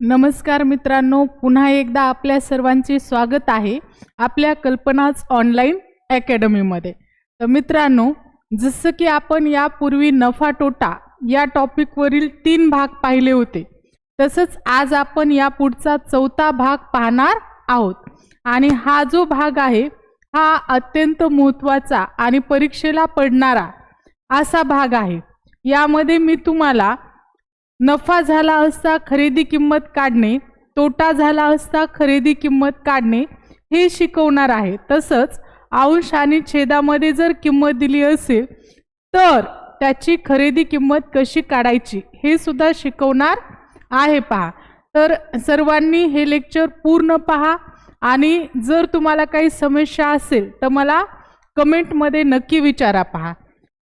नमस्कार मित्रांनो पुन्हा एकदा आपल्या सर्वांचे स्वागत आहे आपल्या कल्पनाच ऑनलाईन अकॅडमीमध्ये. तर मित्रांनो जसं की आपण यापूर्वी नफा तोटा या टॉपिकवरील तीन भाग पाहिले होते तसंच आज आपण या पुढचा चौथा भाग पाहणार आहोत. आणि हा जो भाग आहे हा अत्यंत महत्त्वाचा आणि परीक्षेला पडणारा असा भाग आहे. यामध्ये मी तुम्हाला नफा झाला असता खरेदी किंमत काढणे तोटा झाला असता खरेदी किंमत काढणे हे शिकवणार आहे. तसंच अंश आणि छेदामध्ये जर किंमत दिली असेल तर त्याची खरेदी किंमत कशी काढायची हे सुद्धा शिकवणार आहे पहा. तर सर्वांनी हे लेक्चर पूर्ण पहा आणि जर तुम्हाला काही समस्या असेल तर मला कमेंटमध्ये नक्की विचारा पहा.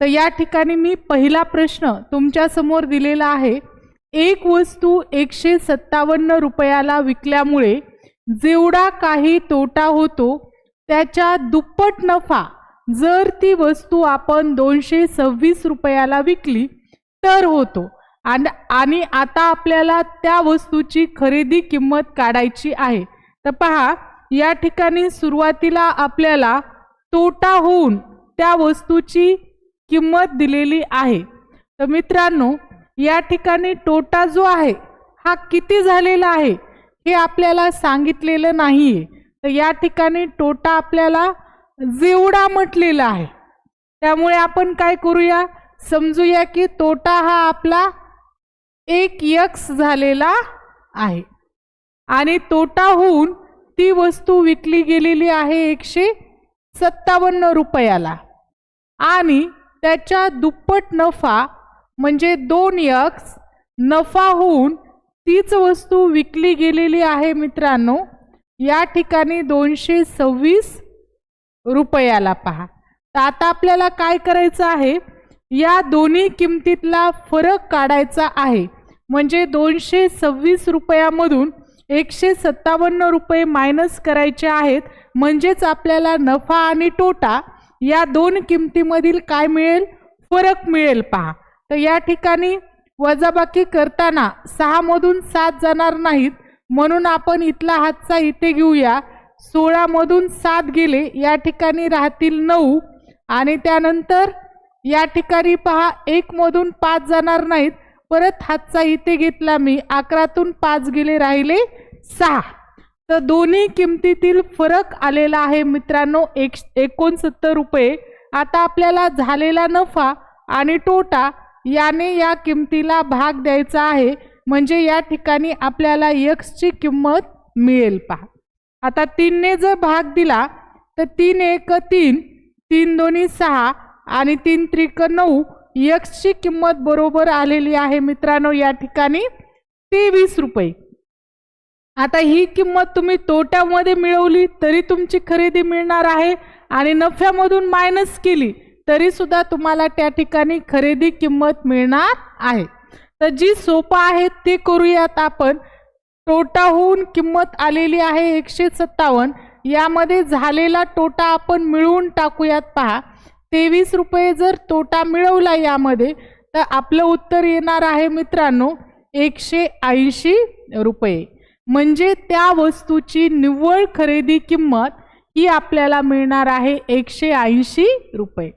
तर या ठिकाणी मी पहिला प्रश्न तुमच्यासमोर दिलेला आहे. एक वस्तू एकशे सत्तावन्न रुपयाला विकल्यामुळे जेवढा काही तोटा होतो त्याच्या दुप्पट नफा जर ती वस्तू आपण दोनशे सव्वीस रुपयाला विकली तर होतो. आणि आणि आता आपल्याला त्या वस्तूची खरेदी किंमत काढायची आहे. तर पहा या ठिकाणी सुरुवातीला आपल्याला तोटा होऊन त्या वस्तूची किंमत दिलेली आहे. तर मित्रांनो या ठिकाणी तोटा जो आहे हा किती झालेला आहे हे आपल्याला सांगितलेलं नाही आहे तर या ठिकाणी तोटा आपल्याला जेवढा म्हटलेला आहे त्यामुळे आपण काय करूया? समजूया की तोटा हा आपला एक यक्स झालेला आहे. आणि तोटा होऊन ती वस्तू विकली गेलेली आहे एकशे सत्तावन्न रुपयाला. आणि त्याच्या दुप्पट नफा म्हणजे दोन यक्स नफा होऊन तीच वस्तू विकली गेलेली आहे मित्रांनो. या ठिकाणी दोनशे सव्वीस रुपयाला पहा. तर आता आपल्याला काय करायचं आहे? या दोन्ही किमतीतला फरक काढायचा आहे. म्हणजे दोनशे सव्वीस रुपयामधून एकशे सत्तावन्न रुपये मायनस करायचे आहेत. म्हणजेच आपल्याला नफा आणि तोटा या दोन किमतीमधील काय मिळेल? फरक मिळेल पहा. तर या ठिकाणी वजाबाकी करताना सहामधून सात जाणार नाहीत. म्हणून आपण इथला हातचा इथे घेऊया. सोळामधून सात गेले या ठिकाणी राहतील नऊ. आणि त्यानंतर या ठिकाणी पहा एकमधून पाच जाणार नाहीत. परत हातचा इथे घेतला मी अकरातून पाच गेले राहिले सहा. तर दोन्ही किमतीतील फरक आलेला आहे मित्रांनो एक एकोणसत्तर रुपये. आता आपल्याला झालेला नफा आणि तोटा याने या किमतीला भाग द्यायचा आहे. म्हणजे या ठिकाणी आपल्याला यक्सची किंमत मिळेल पहा. आता तीनने जर भाग दिला तर तीन एक तीन तीन दोन्ही सहा आणि तीन त्रिक नऊ यक्सची किंमत बरोबर आलेली आहे मित्रांनो या ठिकाणी तेवीस रुपये. आता ही किंमत तुम्ही तोट्यामध्ये मिळवली तरी तुमची खरेदी मिळणार आहे आणि नफ्यामधून मायनस केली तरी सुद्धा तुम्हाला त्या ठिकाणी खरेदी किंमत मिळणार आहे. तर जी सोपं आहे ते करूयात आपण. तोटाहून होऊन किंमत आलेली आहे एकशे सत्तावन्न. यामध्ये झालेला तोटा आपण मिळवून टाकूयात पहा. तेवीस रुपये जर तोटा मिळवला यामध्ये तर आपलं उत्तर येणार आहे मित्रांनो एकशे ऐंशी रुपये. म्हणजे त्या वस्तूची निव्वळ खरेदी किंमत ही आपल्याला मिळणार आहे एकशे ऐंशी रुपये.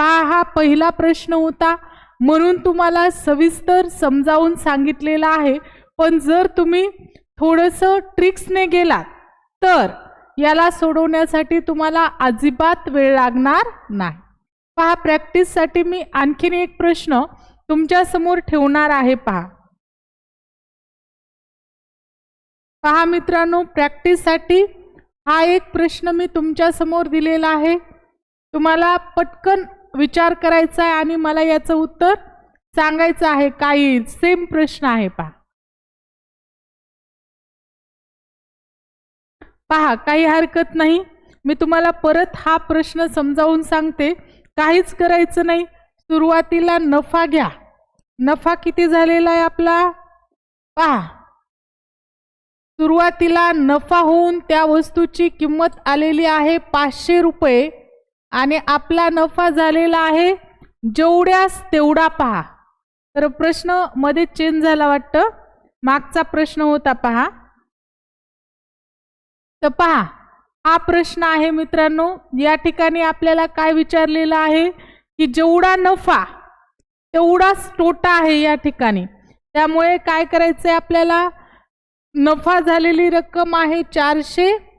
पहा हा पहिला प्रश्न होता? म्हणून तुम्हाला सविस्तर समजावून सांगितलेला आहे. पण जर तुम्ही थोडंसं ट्रिक्सने गेलात तर याला सोडवण्यासाठी तुम्हाला अजिबात वेळ लागणार नाही. पहा प्रॅक्टिससाठी मी आणखीन एक प्रश्न तुमच्यासमोर ठेवणार आहे पहा. पहा मित्रांनो प्रॅक्टिससाठी हा एक प्रश्न मी तुमच्यासमोर दिलेला आहे. तुम्हाला पटकन विचार करायचा आहे आणि मला याचं उत्तर सांगायचं आहे. काही सेम प्रश्न आहे पहा. पहा काही हरकत नाही. मी तुम्हाला परत हा प्रश्न समजावून सांगते. काहीच करायचं नाही. सुरुवातीला नफा घ्या. नफा किती झालेला आहे आपला? पहा. सुरुवातीला नफा होऊन त्या वस्तूची किंमत आलेली आहे पाचशे रुपये. आणि आपला नफा झालेला आहे जेवढ्यास तेवढा पहा. तर प्रश्नमध्ये चेंज झाला वाटतं? मागचा प्रश्न होता पहा. तर पहा हा प्रश्न आहे मित्रांनो या ठिकाणी आपल्याला काय विचारलेलं आहे? की जेवढा नफा तेवढाच तोटा आहे या ठिकाणी. त्यामुळे काय करायचं आहे आपल्याला? नफा झालेली रक्कम आहे चारशे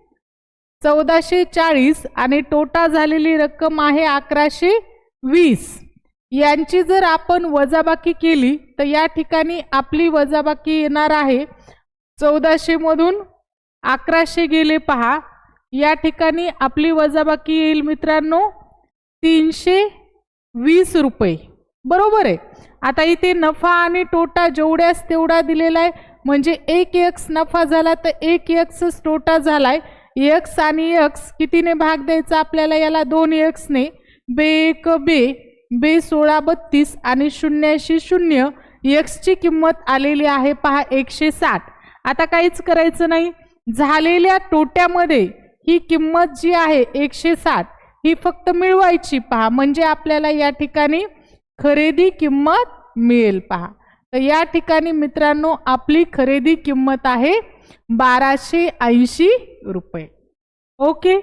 चौदाशे चाळीस आणि तोटा झालेली रक्कम आहे अकराशे वीस यांची जर आपण वजाबाकी केली तर या ठिकाणी आपली वजाबाकी येणार आहे. चौदाशेमधून अकराशे गेले पहा. या ठिकाणी आपली वजाबाकी येईल मित्रांनो तीनशे वीस रुपये. बरोबर आहे. आता इथे नफा आणि तोटा जेवढ्यास तेवढा दिलेला आहे म्हणजे एक एक्स नफा झाला तर एक एक्सच तोटा आहे एक्स आणि एक्स कितीने भाग द्यायचा आपल्याला याला दोन एक्सने बे एक बे बे सोळा बत्तीस आणि शून्याशी शून्य. एक्सची किंमत आलेली आहे पहा एकशे साठ. आता काहीच करायचं नाही. झालेल्या तोट्यामध्ये ही किंमत जी आहे एकशे साठ ही फक्त मिळवायची पहा. म्हणजे आपल्याला या ठिकाणी खरेदी किंमत मिळेल पहा. तर या ठिकाणी मित्रांनो आपली खरेदी किंमत आहे बाराशे ऐंशी रुपये. ओके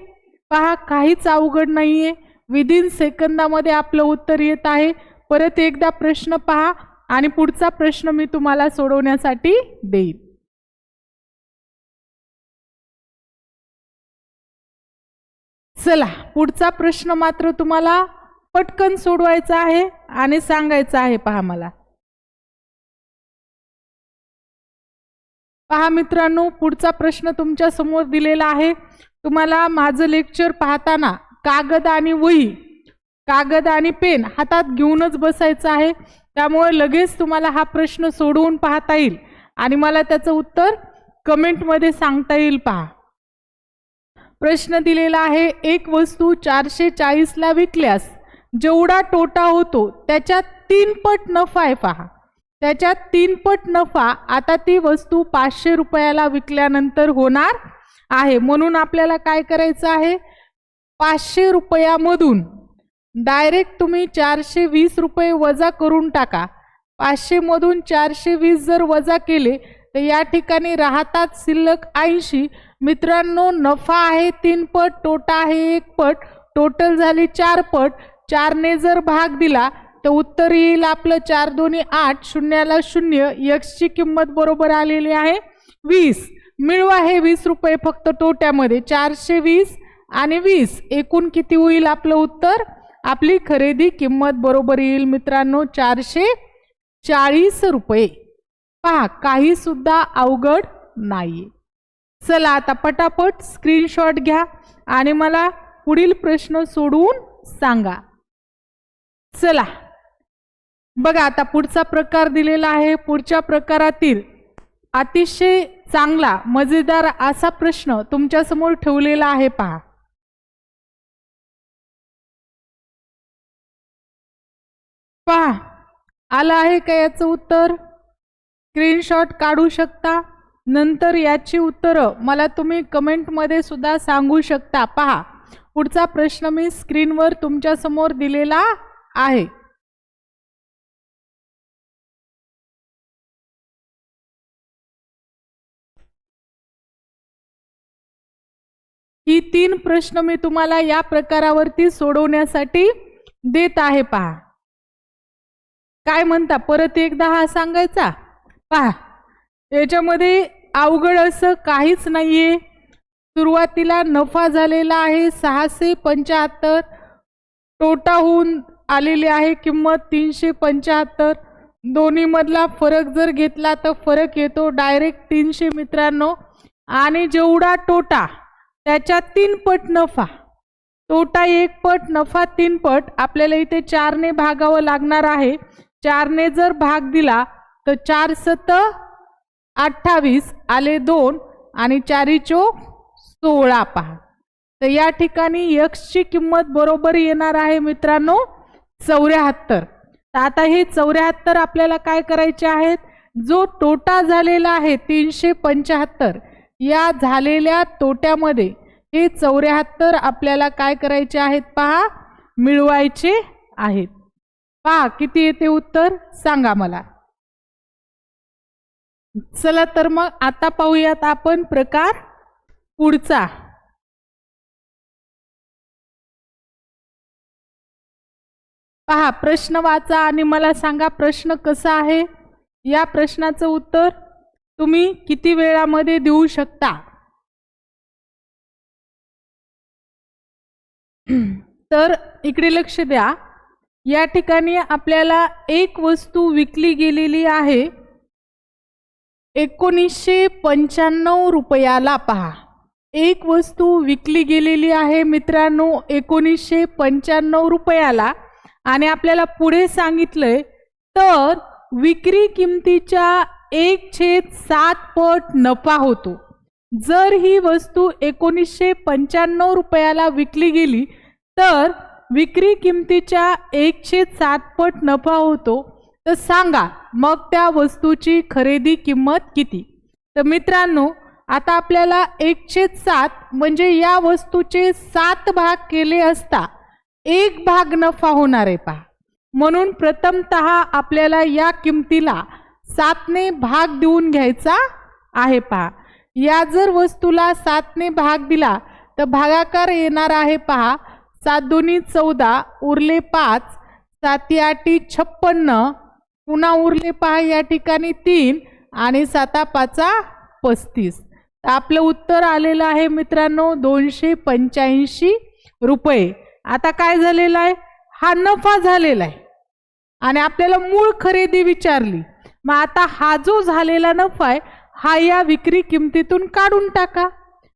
पहा काहीच अवघड नाही आहे विदिन सेकंदामध्ये आपलं उत्तर येत आहे. परत एकदा प्रश्न पहा आणि पुढचा प्रश्न मी तुम्हाला सोडवण्यासाठी देईन. चला पुढचा प्रश्न मात्र तुम्हाला पटकन सोडवायचा आहे आणि सांगायचा आहे पहा मला. पहा मित्रांनो पुढचा प्रश्न तुमच्यासमोर दिलेला आहे. तुम्हाला माझं लेक्चर पाहताना कागद आणि वही कागद आणि पेन हातात घेऊनच बसायचं आहे. त्यामुळे लगेच तुम्हाला हा प्रश्न सोडवून पाहता येईल. आणि मला त्याचं उत्तर कमेंटमध्ये सांगता येईल पहा. प्रश्न दिलेला आहे एक वस्तू चारशे चाळीसला विकल्यास जेवढा तोटा होतो त्याच्यात तीन पट नफा आहे पहा. त्याच्यात तीन पट नफा आता ती वस्तू पाचशे रुपयाला विकल्यानंतर होणार आहे. म्हणून आपल्याला काय करायचं आहे? पाचशे रुपयामधून डायरेक्ट तुम्ही चारशे वीस रुपये वजा करून टाका. पाचशेमधून चारशे वीस जर वजा केले तर या ठिकाणी राहतात शिल्लक ऐंशी. मित्रांनो नफा आहे तीन पट तोटा आहे एक पट. टोटल झाली चार पट. चारने जर भाग दिला तर उत्तर येईल आपलं चार दोन्ही आठ शून्याला शून्य यक्सची किंमत बरोबर आलेली आहे वीस. मिळवा हे वीस रुपये फक्त तोट्यामध्ये. चारशे वीस आणि वीस. एकूण किती होईल आपलं उत्तर? आपली खरेदी किंमत बरोबर येईल मित्रांनो चारशे चाळीस रुपये. पहा काहीसुद्धा अवघड नाही चला आता पटापट स्क्रीनशॉट घ्या आणि मला पुढील प्रश्न सोडवून सांगा. चला. बघा आता पुढचा प्रकार दिलेला आहे. पुढच्या प्रकारातील अतिशय चांगला मजेदार असा प्रश्न तुमच्यासमोर ठेवलेला आहे पहा. पहा आलं आहे का याचं उत्तर? स्क्रीनशॉट काढू शकता. नंतर याची उत्तरं मला तुम्ही कमेंटमध्ये सुद्धा सांगू शकता. पहा पुढचा प्रश्न मी स्क्रीनवर तुमच्यासमोर दिलेला आहे. ही तीन प्रश्न मी तुम्हाला या प्रकारावरती सोडवण्यासाठी देत आहे पहा. काय म्हणता? परत एकदा हा सांगायचा? पहा. याच्यामध्ये अवघड असं काहीच नाहीये. सुरुवातीला नफा झालेला आहे सहाशे पंच्याहत्तर. तोटा होऊन आलेली आहे किंमत तीनशे पंच्याहत्तर. दोन्हीमधला फरक जर घेतला तर फरक येतो. डायरेक्ट तीनशे मित्रांनो. आणि जेवढा तोटा त्याच्या तीन पट नफा. तोटा एक पट नफा तीन पट. आपल्याला इथे चारने भागावं लागणार आहे. चारने जर भाग दिला तर चार सत अठ्ठावीस आले दोन आणि चारी चोक सोळा पहा. तर या ठिकाणी यक्षची किंमत बरोबर येणार आहे मित्रांनो चौऱ्याहत्तर. तर आता हे चौऱ्याहत्तर आपल्याला काय करायचे आहेत? जो तोटा झालेला आहे तीनशे पंच्याहत्तर. या झालेल्या तोट्यामध्ये हे चौऱ्याहत्तर आपल्याला काय करायचे आहेत पहा? मिळवायचे आहेत. पहा किती येते उत्तर? सांगा मला. चला तर मग आता पाहूयात आपण प्रकार पुढचा. पहा प्रश्न वाचा आणि मला सांगा प्रश्न कसा आहे? या प्रश्नाचं उत्तर तुम्ही किती वेळामध्ये देऊ शकता? तर इकडे लक्ष द्या. या ठिकाणी आपल्याला एक वस्तू विकली गेलेली आहे. एकोणीसशे पंच्याण्णव रुपयाला पहा. एक वस्तू विकली गेलेली आहे मित्रांनो एकोणीसशे पंच्याण्णव रुपयाला. आणि आपल्याला पुढे सांगितलंय तर विक्री किमतीच्या एक छेद सात पट नफा होतो. जर ही वस्तू एकोणीसशे पंच्याण्णव रुपयाला विकली गेली तर विक्री किमतीच्या एकशे सात पट नफा होतो. तर सांगा मग त्या वस्तूची खरेदी किंमत किती? तर मित्रांनो आता आपल्याला एकशे सात म्हणजे या वस्तूचे सात भाग केले असता एक भाग नफा होणार आहे पहा. म्हणून प्रथमत आपल्याला या किमतीला सातने भाग देऊन घ्यायचा आहे पहा. या जर वस्तूला सातने भाग दिला तर भागाकार येणार आहे पहा. सात दोन्ही चौदा उरले पाच साती आठी छप्पन्न पुन्हा उरले पहा या ठिकाणी तीन आणि साता पाचा पस्तीस. तर आपलं उत्तर आलेलं आहे मित्रांनो दोनशे पंच्याऐंशी रुपये. आता काय झालेलं आहे? हा नफा झालेला आहे. आणि आपल्याला मूळ खरेदी विचारली. मग आता हा जो झालेला नफा आहे हा या विक्री किमतीतून काढून टाका.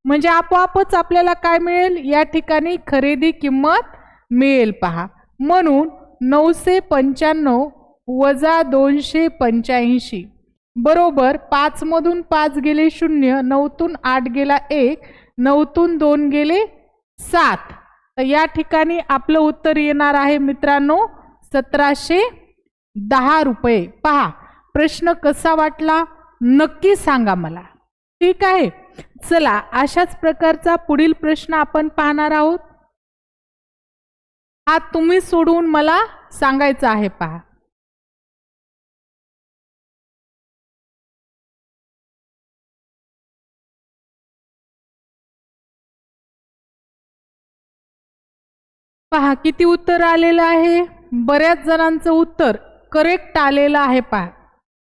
म्हणजे आपोआपच आपल्याला काय मिळेल? या ठिकाणी खरेदी किंमत मिळेल पहा. म्हणून नऊशे पंच्याण्णव वजा दोनशे पंच्याऐंशी. बरोबर पाचमधून पाच गेले शून्य नऊतून आठ गेला एक नऊतून दोन गेले सात. तर या ठिकाणी आपलं उत्तर येणार आहे मित्रांनो सतराशे दहा रुपये. पहा प्रश्न कसा वाटला नक्की सांगा मला. ठीक आहे? चला अशाच प्रकारचा पुढील प्रश्न आपण पाहणार आहोत. हा तुम्ही सोडवून मला सांगायचा आहे पहा. पहा किती उत्तर आलेलं आहे? बऱ्याच जणांचं उत्तर करेक्ट आलेलं आहे पहा.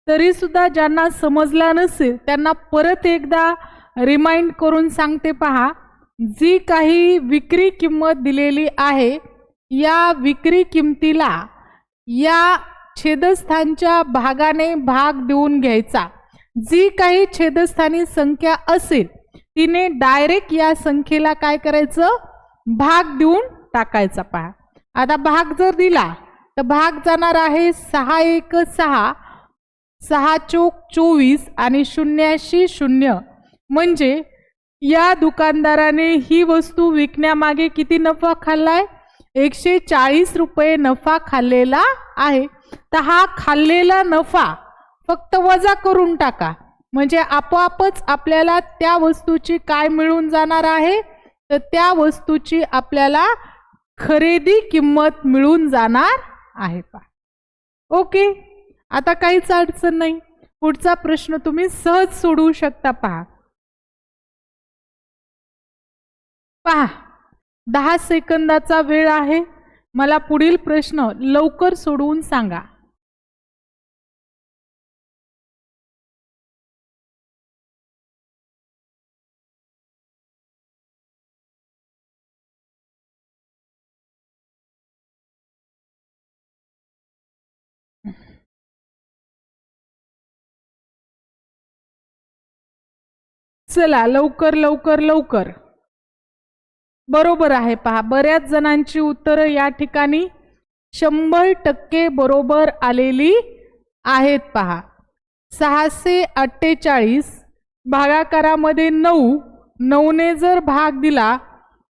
तरीसुद्धा ज्यांना समजला नसेल त्यांना परत एकदा रिमाइंड करून सांगते पहा जी काही विक्री किंमत दिलेली आहे या विक्री किमतीला या छेदस्थानच्या भागाने भाग देऊन घ्यायचा. जी काही छेदस्थानी संख्या असेल तिने डायरेक्ट या संख्येला काय करायचं? भाग देऊन टाकायचा पहा. आता भाग जर दिला तर भाग जाणार आहे सहा एक सहा. सहा चोक चोवीस आणि शून्याशी शून्य. म्हणजे या दुकानदाराने ही वस्तू विकण्यामागे किती नफा खाल्लाय? एकशे चाळीस रुपये नफा खाल्लेला आहे. तर हा खाल्लेला नफा फक्त वजा करून टाका. म्हणजे आपोआपच आपल्याला त्या वस्तूची काय मिळून जाणार आहे? तर त्या वस्तूची आपल्याला खरेदी किंमत मिळून जाणार आहे पा ओके? आता काहीच अडचण नाही. पुढचा प्रश्न तुम्ही सहज सोडवू शकता पहा. पहा दहा सेकंदाचा वेळ आहे. मला पुढील प्रश्न लवकर सोडवून सांगा. चला लवकर लवकर लवकर. बरोबर आहे पहा बऱ्याच जणांची उत्तरं या ठिकाणी शंभर टक्के बरोबर आलेली आहेत पहा. सहाशे अठ्ठेचाळीस भागाकारामध्ये नऊ नऊने जर भाग दिला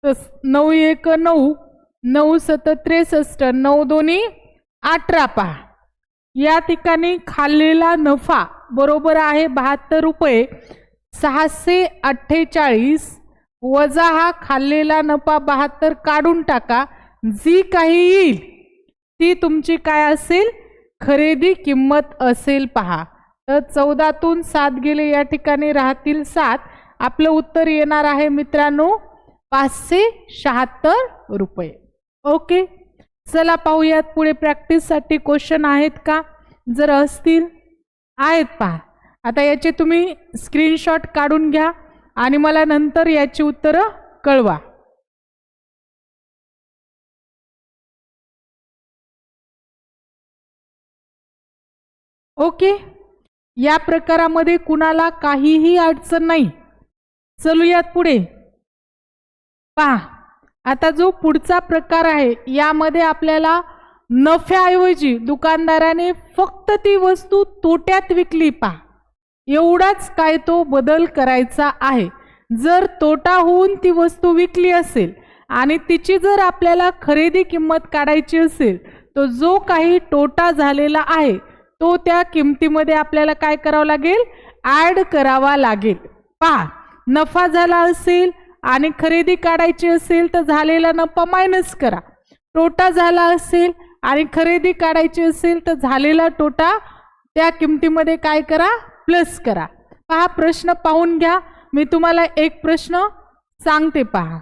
तर नऊ एक नऊ नऊ सत त्रेसष्ट नऊ दोन्ही अठरा पहा. या ठिकाणी खाल्लेला नफा बरोबर आहे बहात्तर रुपये सहाशे अठ्ठेचाळीस वजा हा खाल्लेला नफा बहात्तर काढून टाका. जी काही येईल ती तुमची काय असेल? खरेदी किंमत असेल पहा. तर चौदातून सात गेले या ठिकाणी राहतील सात. आपलं उत्तर येणार आहे मित्रांनो पाचशे शहात्तर रुपये. ओके चला पाहूयात पुढे प्रॅक्टिससाठी क्वेश्चन आहेत का? जर असतील आहेत पहा. आता याचे तुम्ही स्क्रीनशॉट काढून घ्या आणि मला नंतर याची उत्तरं कळवा. ओके? या प्रकारामध्ये कुणाला काहीही अडचण नाही. चलूयात पुढे. पहा आता जो पुढचा प्रकार आहे यामध्ये आपल्याला नफ्याऐवजी दुकानदाराने फक्त ती वस्तू तोट्यात विकली पहा. एवढाच काय तो बदल करायचा आहे. जर तोटा होऊन ती वस्तू विकली असेल आणि तिची जर आपल्याला खरेदी किंमत काढायची असेल तर जो काही तोटा झालेला आहे तो त्या किमतीमध्ये आपल्याला काय करावं लागेल? ॲड करावा लागेल. पहा नफा झाला असेल आणि खरेदी काढायची असेल तर झालेला नफा मायनस करा. तोटा झाला असेल आणि खरेदी काढायची असेल तर झालेला तोटा त्या किमतीमध्ये काय करा? प्लस करा. पहा प्रश्न पाहून घ्या. मी तुम्हाला एक प्रश्न सांगते पहा.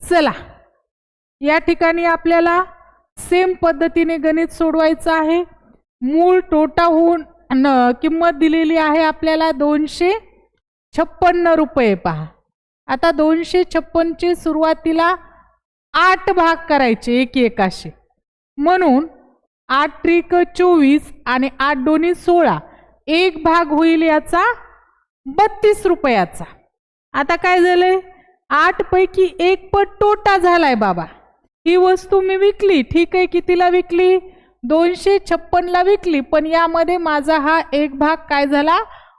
चला. या ठिकाणी आपल्याला सेम पद्धतीने गणित सोडवायचं आहे. मूळ टोटा होऊन न किंमत दिलेली आहे आपल्याला दोनशे छप्पन्न रुपये पहा. आता दोनशे छप्पनचे सुरुवातीला आठ भाग करायचे एक एकाशे म्हणून आठ त्रिक चोवीस आणि आठ दोन्ही सोळा. एक भाग होईल याचा बत्तीस रुपयाचा. आता काय झालंय? आठ पैकी एक पट तोटा झालाय बाबा. ही वस्तू मी विकली ठीक आहे कितीला विकली? दोनशे छप्पनला विकली पण यामध्ये माझा हा एक भाग काय झाला?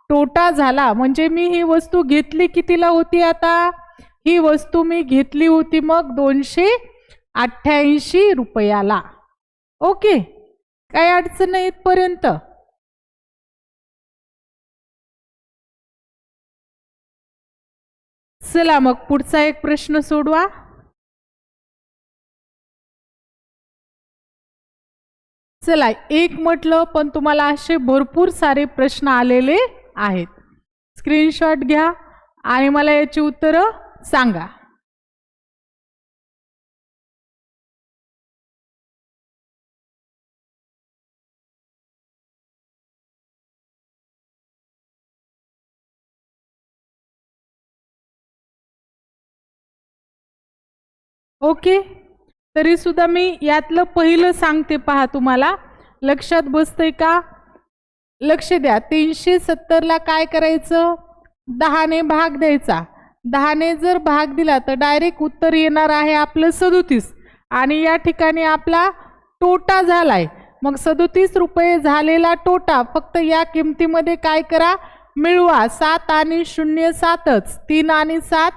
तोटा झाला. म्हणजे मी ही वस्तू घेतली कितीला होती आता? ही वस्तू मी घेतली होती मग दोनशे अठ्ठ्याऐंशी रुपयाला. ओके? काय अडचण नाही चला मग पुढचा एक प्रश्न सोडवा. चला एक म्हटलं पण तुम्हाला असे भरपूर सारे प्रश्न आलेले आहेत. स्क्रीनशॉट घ्या आणि मला याची उत्तरं सांगा. ओके? तरी सुद्धा मी यातलं पहिलं सांगते पहा तुम्हाला. लक्षात बसतंय का? लक्ष द्या. तीनशे सत्तरला काय करायचं? दहाने भाग द्यायचा. दहाने जर भाग दिला तर डायरेक्ट उत्तर येणार आहे आपलं सदोतीस. आणि या ठिकाणी आपला तोटा झालाय. मग सदोतीस रुपये झालेला तोटा फक्त या किमतीमध्ये काय करा? मिळवा. सात आणि शून्य सातच. तीन आणि सात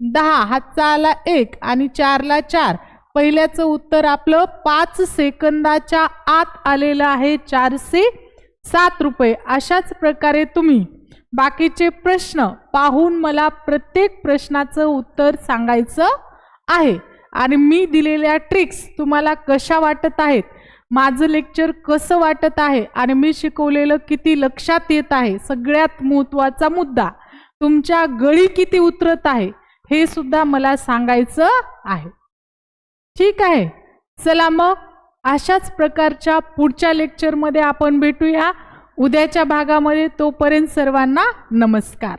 दहा हातचा आला एक आणि चारला चार. पहिल्याचं उत्तर आपलं पाच सेकंदाच्या आत आलेलं आहे चारशे सात रुपये. अशाच प्रकारे तुम्ही बाकीचे प्रश्न पाहून मला प्रत्येक प्रश्नाचं उत्तर सांगायचं आहे. आणि मी दिलेल्या ट्रिक्स तुम्हाला कशा वाटत आहेत माझं लेक्चर कसं वाटत आहे आणि मी शिकवलेलं किती लक्षात येत आहे सगळ्यात महत्त्वाचा मुद्दा. तुमच्या गळी किती उतरत आहे हे सुद्धा मला सांगायचं आहे. ठीक आहे? चला मग अशाच प्रकारच्या पुढच्या लेक्चरमध्ये आपण भेटूया. उद्याच्या भागामध्ये तोपर्यंत सर्वांना नमस्कार.